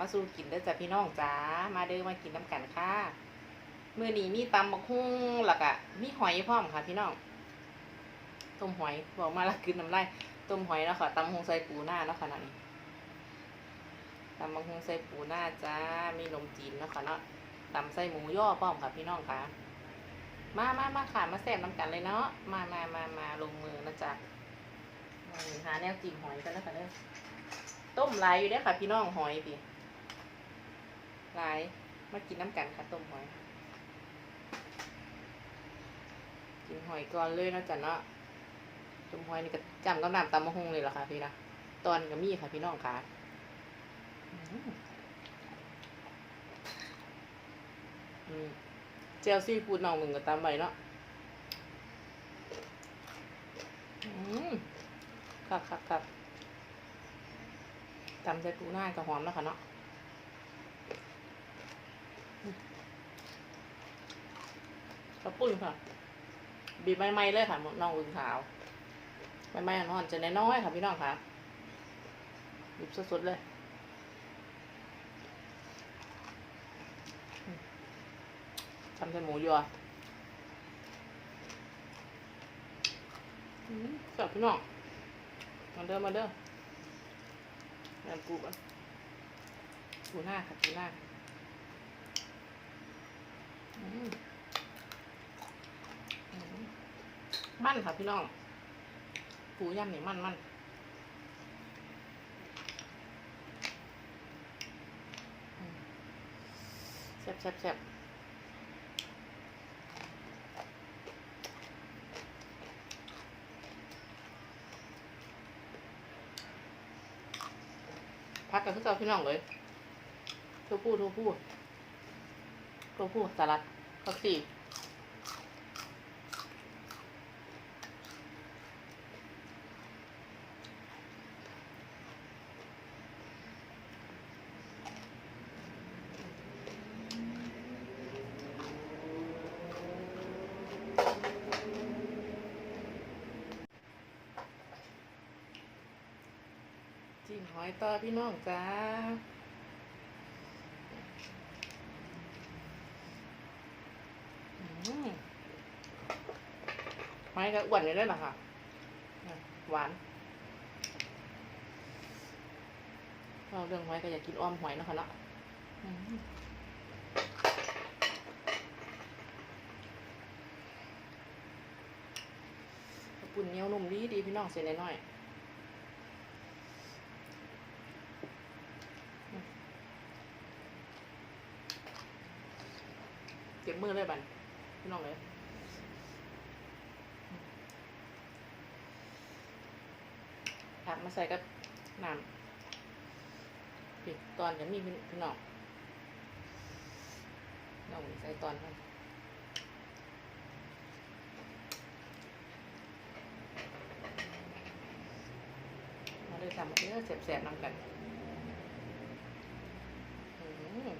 มาสู่กินเด้อจ้ะพี่น้องจ๋ามาเด้อมากินน้ำกันค่ะมื้อนี้มีตำบักหุ่งแล้วก็มีหอยพร้อมค่ะ พี่น้องต้มหอยบอกมาละกินน้ำลายต้มหอยแล้วค่ะตำบักหุ่งใส่ปูหน้าแล้วค่ะนั่นตำบักหุ่งใส่ปูหน้าจ้ามีนมจีนแล้วค่ะเนาะตำใส่หมูย่อพร้อมค่ะ พี่น้องค่ะมามามาค่ะมาแซ่บน้ำกันเลยเนาะมามามามาลงมือนะจ๊ะหาแนวจิ้มหอยกันแล้วค่ะเด้อต้มหลายอยู่เด้อค่ะ พี่น้องหอยพี่ หลายมากินน้ำกันค่ะต้มหอย กินหอยก่อนเลยนะจ๊ะเนาะต้มหอยนี่ก็จำกับน้ำตำมะฮงเลยเหรอคะพี่นะตอนก็มีค่ะพี่น้องค่ะเจลซี่ฟูดน้องมึงก็ตามไปเนาะครับครับครับตำใส่ปูหน้ากับหอมแล้วค่ะเนาะ กระปุ้นค่ะ บีบใหม่ๆเลยค่ะน้องอึงขาวใหม่ๆนอนจะน้อยๆค่ะพี่น้องค่ะบีบสดๆเลยทำใส่หมูยัวอืมแซ่บพี่น้องมาเด้อมาเด้องานปูก่อนปูหน้าค่ะปูหน้าอืมอืม มันค่ะพี่น้องปูย่ำนี่มันมั่นแซ่บแซ่บแซ่บพักกันทุกเจ้าพี่น้องเลยทั่วผู้ทั่วผู้ทั่วผู้สลัดผักชี อยต่อพี่น้องจ้าอืมหอยก็อ้วนอยู่ด้วยล่ะค่ะหวานเราเรื่องหอยก็อยากกินอ้อมหอยนะคะเนาะปุ่นเนียวนุ่มดีดีพี่น้องเส้นน้อยๆอืมเก็บ มือเลยบันพี่น้องเลยผักมาใส่กับน้ำปิดตอนจะมีพี่น้องน้องใส่ตอนมันมาเลยทำเนื้อแสบๆนำกันอืม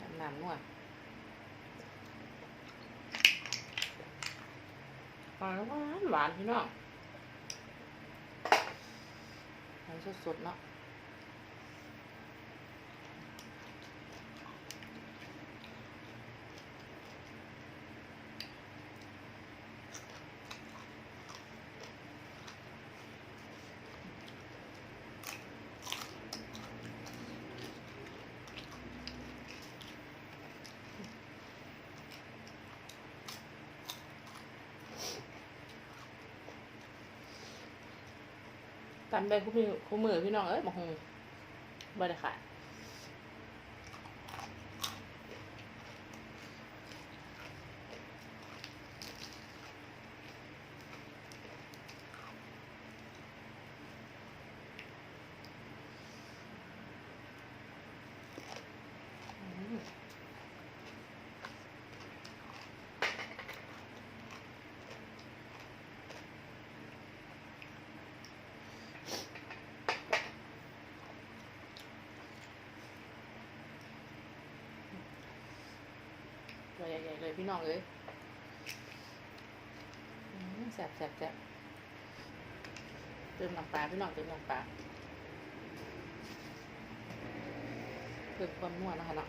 ทำน้ำนวด หวานหวานหวานพี่น้องหอยสดๆเนาะ กันได้คู่มือคู่มือพี่น้องเอ้ยมาหงบ่ได้ค่ะ เลยพี่น้องเอ้ยแซ่บแซ่บแซ่บเติมน้ำปลาพี่น้องเติมน้ำปลาเพิ่มความนัวนะคะเนาะ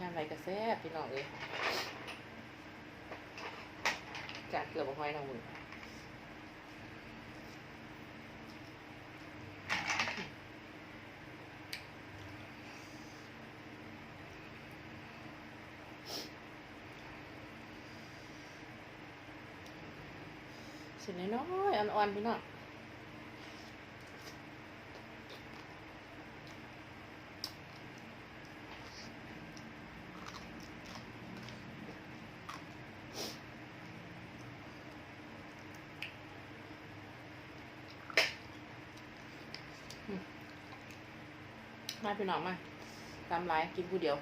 งานอะไรก็แซ่บพี่น้องเลยจากเกลือบหอยทางมื สินน้อยอ่อนๆพี่น้องมาพี่น้องมาตามไลน์กินผู้เดียว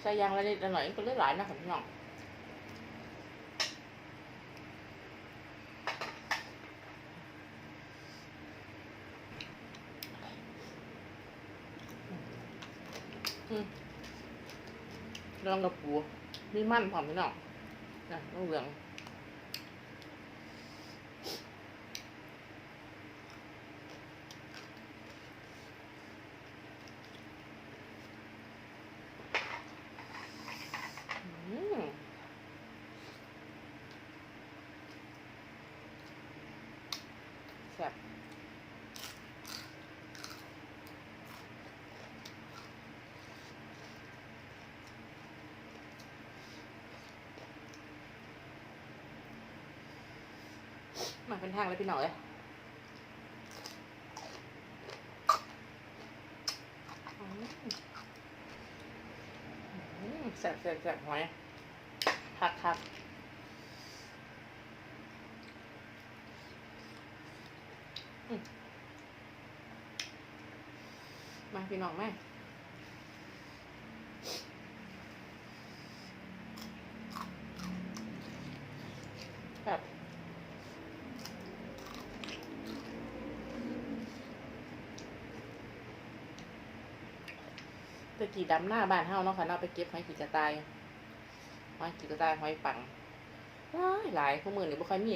ใส่ยางละนิดละหน่อยก็เลือหลายนะพี่น้อง ลองกับปูนี่มันผอมพี่นอกนะต้องเหลืองอืมแซ่บ มาเป็นทางเลยพี่หน้อยอืมอืมแซ่บแซ่บแซ่บหอยคักคักมาพี่น้องแม่ ตะกี้ดำหน้าบ้านเฮาเนาะค่ะเนาะไปเก็บหอยกีกระต่ายหอยกีกระต่ายหอยปังหลายหลายพวกมือนี่บ่ค่อยมี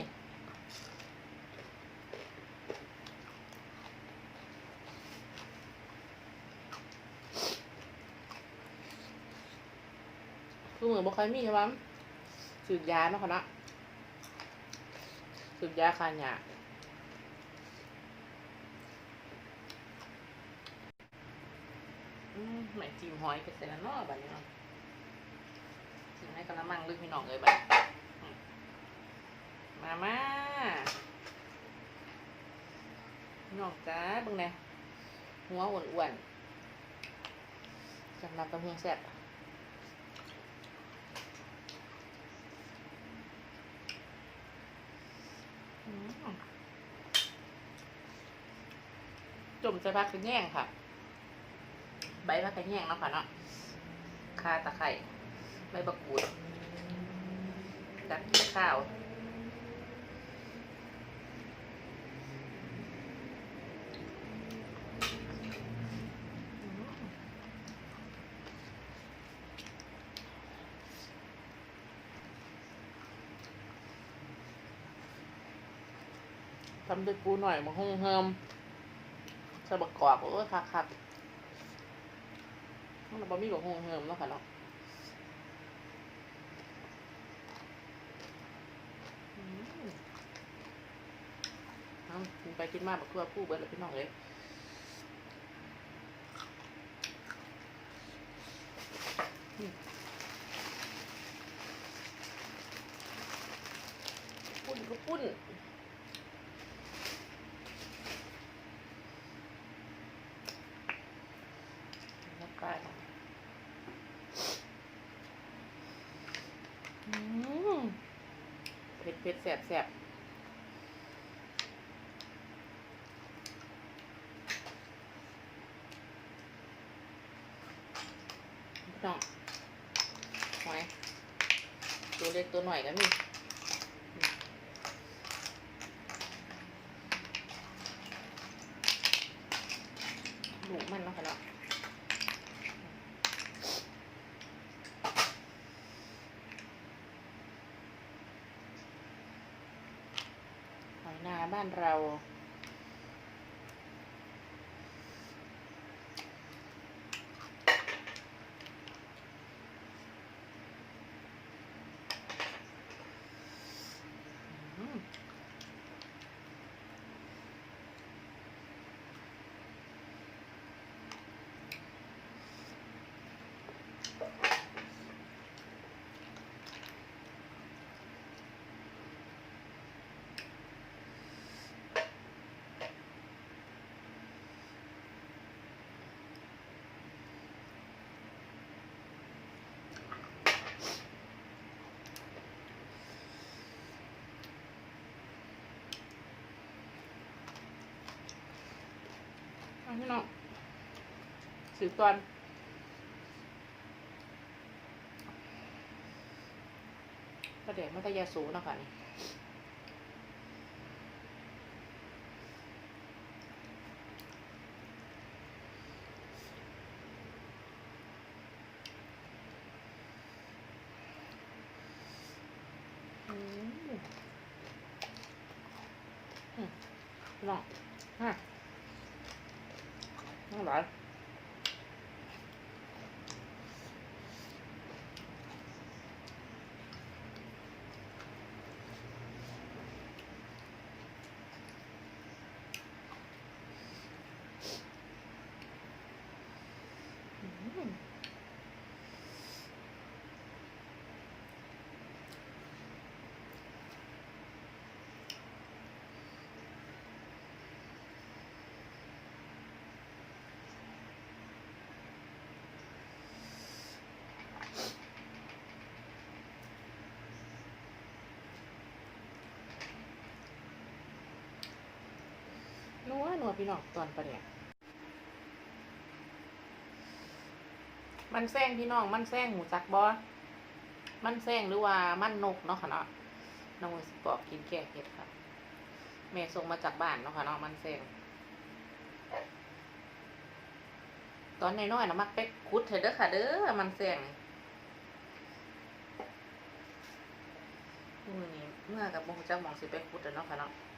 พวกมือบ่ค่อยมีใช่ปะสูบยาเนาะค่ะเนาะสูบยาคาหยา อืมแม่จิ้มหอยก็เสร็จแล้วเนาะบัดนี้เนาะจิ้มให้กระมังลึกพี่น้องเลยบัดมามาพี่น้องจ้าบิ่งแน่หัวอ้วนๆสำหรับตำเพียงแซ่บอืมจมจะพักคือแย่งค่ะ บมะกระแยงเนาะค่ะเนาะข่าตะไคร้ใบบักกูดจัดข้าวทำด้วยปูหน่อยมาห้องเฮิมใส่บักกอกโอ้ยคักคัก ๆมันบ่มีบ่ฮู้เฮิมเนาะค่ะเนาะอืมเอาไปกินมาบักทั่วผู้เบิดแล้วพี่น้องเอ้ยอืมปุ้นก็ปุ้นำปลา อืมเผ็ดเผ็ด แสบแสบน้องหอยตัวเล็กตัวหน่อยก็มีอืลูมันเนาะค่ะเนาะหอยนา บ้านเรา อืมเอา พี่น้องสืบตอนประเดี๋ยวมัธยาสูนะคะนี่อืมอื ม นัวนัวพี่น้องตอนประเดี๋ยวมันแซงพี่น้อง มันแซงหูจักบอมันแซงหรือว่ามันนกเนาะค่ะเนาะน้องสปอกกินแก่เห็ดค่ะแม่ส่งมาจากบ้านเนาะค่ะเนาะมันแซงตอนน้อยๆนะมักไปคุดเถอะเด้อค่ะ เด้อมันแซงมือนี้เมื่อกับโมจักมองสิไปคุดเด้อเนาะค่ะเนาะ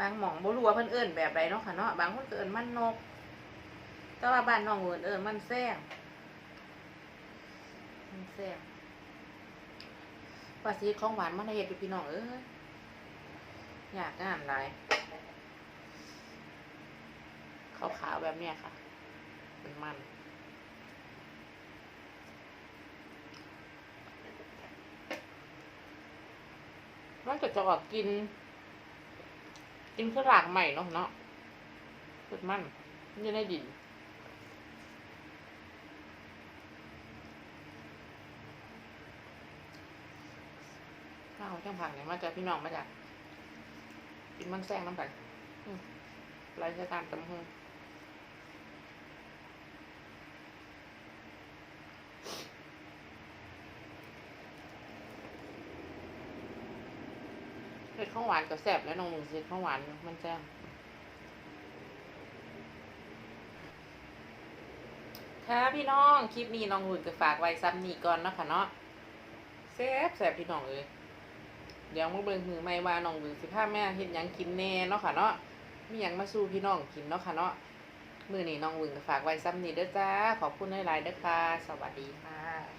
บางหมองบ่รู้ว่าเพิ่นเอิ้นแบบใดเนาะค่ะเนาะบางคนก็เอิ้นมันนก แต่ว่าบ้านน้องเอิ้นเอิ้นมันแซงมันแซงว่าสิเฮ็ดของหวานมาให้เฮ็ดอยู่พี่น้องเอ้ยยากงานหลายขาวๆแบบเนี้ยค่ะเป็นมันมันก็จะออกกิน กินคือหลากใหม่เนาะเนาะสุดมั่นมันจะได้ดีข้าวช่างผักเนี่ยมาจากพี่น้องมาจากกินมันแซงน้ำกันอืมรายการตำฮึง ข้าวหวานก็แซ่บแล้วน้องมึงสิข้าวหวานมันแซ่บค่ะพี่น้องคลิปนี้น้องหุ่นก็ฝากไว้ซ้ำนี่ก่อนเนาะค่ะเนาะแซ่บแซ่บพี่น้องเอ้ยเดี๋ยวมาเบิ่งมือใหม่ว่าน้องหุ่นสิพาแม่เฮ็ดยังกินแน่เนาะค่ะเนาะมียังมาสู้พี่น้องกินเนาะค่ะเนาะมือนี้น้องหุ่นก็ฝากไว้ซ้ำนี่เด้อจ้าขอบคุณหลายๆเด้อค่ะ สวัสดีค่ะ